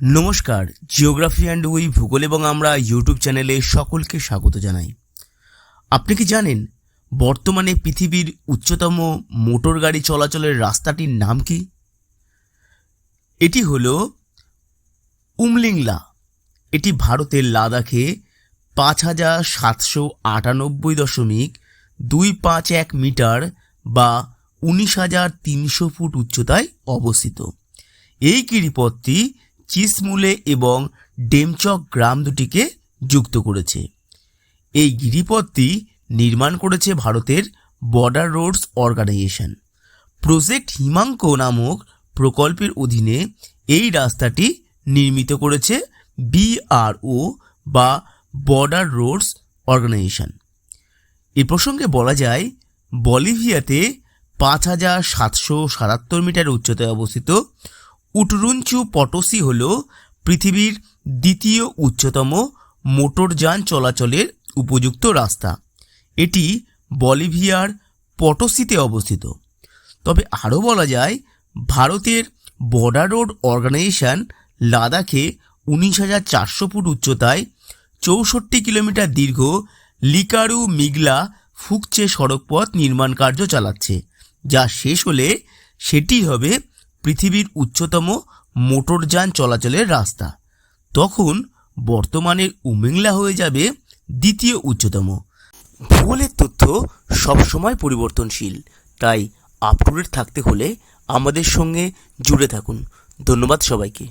নমস্কার geography and we ভূগোল এবং আমরা ইউটিউব চ্যানেলে সকলকে স্বাগত জানাই। আপনি কি জানেন, বর্তমানে পৃথিবীর উচ্চতম মোটর গাড়ি চলাচলের রাস্তাটির নাম কি? এটি হল উমলিংলা। এটি ভারতের লাদাখে পাঁচ হাজার সাতশো আটানব্বই দশমিক দুই পাঁচ এক মিটার বা উনিশ হাজার তিনশো ফুট উচ্চতায় অবস্থিত। এই গিরিপথটি চিসমুলে এবং ডেমচক গ্রাম দুটিকে যুক্ত করেছে। এই গিরিপথটি নির্মাণ করেছে ভারতের border roads organisation project Himank নামক প্রকল্পের অধীনে এই রাস্তাটি নির্মিত করেছে বিআরও বা বর্ডার রোডস অর্গানাইজেশন এ প্রসঙ্গে বলা যায়, বলিভিয়াতে পাঁচ হাজার সাতশো সাতাত্তর মিটার উচ্চতায় অবস্থিত উটরুঞ্চু পটসি হল পৃথিবীর দ্বিতীয় উচ্চতম মোটরযান চলাচলের উপযুক্ত রাস্তা। এটি বলিভিয়ার পটসিতে অবস্থিত। তবে আরও বলা যায়, ভারতের বর্ডার রোড অর্গানাইজেশন লাদাখে উনিশ হাজার চারশো ফুট উচ্চতায় চৌষট্টি কিলোমিটার দীর্ঘ লিকারু মিগলা ফুকচে সড়কপথ নির্মাণ কার্য চালাচ্ছে। যা শেষ হলে সেটি হবে পৃথিবীর উচ্চতম মোটরযান চলাচলের রাস্তা। তখন বর্তমানের উমিংলা হয়ে যাবে দ্বিতীয় উচ্চতম। ভূগোলের তথ্য সবসময় পরিবর্তনশীল, তাই আপ থাকতে হলে আমাদের সঙ্গে জুড়ে থাকুন। ধন্যবাদ সবাইকে।